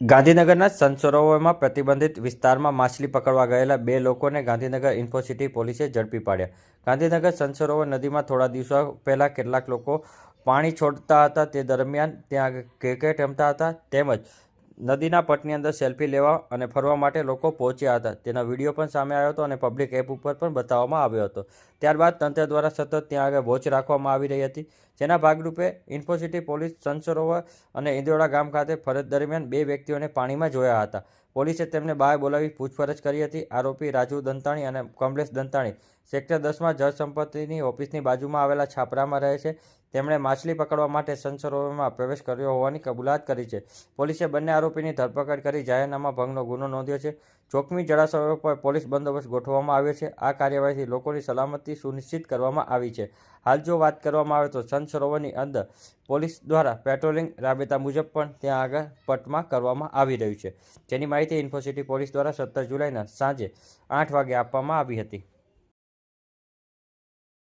ગાંધીનગરના સંત પ્રતિબંધિત વિસ્તારમાં માછલી પકડવા ગયેલા બે લોકોને ગાંધીનગર ઇન્ફોસિટી પોલીસે ઝડપી પાડ્યા. ગાંધીનગર સંત નદીમાં થોડા દિવસો પહેલાં કેટલાક લોકો પાણી છોડતા હતા. તે દરમિયાન ત્યાં ક્રિકેટ રમતા હતા તેમજ નદીના પટની અંદર સેલ્ફી લેવા અને ફરવા માટે લોકો પહોંચ્યા હતા. તેનો વીડિયો પણ સામે આવ્યો હતો અને પબ્લિક એપ ઉપર પણ બતાવવામાં આવ્યો હતો. ત્યારબાદ તંત્ર દ્વારા સતત ત્યાં આગળ વોચ રાખવામાં આવી રહી હતી. જેના ભાગરૂપે ઇન્ફોસિટી પોલીસ સંસરોવર અને ઇન્દોરા ગામ ખાતે ફરજ દરમિયાન બે વ્યક્તિઓને પાણીમાં જોયા હતા. પોલીસે તેમને બહાર બોલાવી પૂછપરછ કરી હતી. આરોપી રાજુ દંતાણી અને કમલેશ દંતાણી સેક્ટર દસમાં જળ સંપત્તિની ઓફિસની બાજુમાં આવેલા છાપરામાં રહે છે. તેમણે માછલી પકડવા માટે સંત પ્રવેશ કર્યો હોવાની કબૂલાત કરી છે. પોલીસે બંને આરોપીની ધરપકડ કરી જાહેરનામા ભંગનો ગુનો નોંધ્યો છે. ચોકમી જળાશયો પર પોલીસ બંદોબસ્ત ગોઠવવામાં આવ્યો છે. આ કાર્યવાહીથી લોકોની સલામતી સુનિશ્ચિત કરવામાં આવી છે. હાલ જો વાત કરવામાં આવે તો સંત સરોવરની અંદર પોલીસ દ્વારા પેટ્રોલિંગ રાબેતા મુજબ પણ ત્યાં આગળ પટમાં કરવામાં આવી રહ્યું છે. જેની માહિતી ઇન્ફોસિટી પોલીસ દ્વારા સત્તર જુલાઈના સાંજે આઠ વાગે આપવામાં આવી હતી.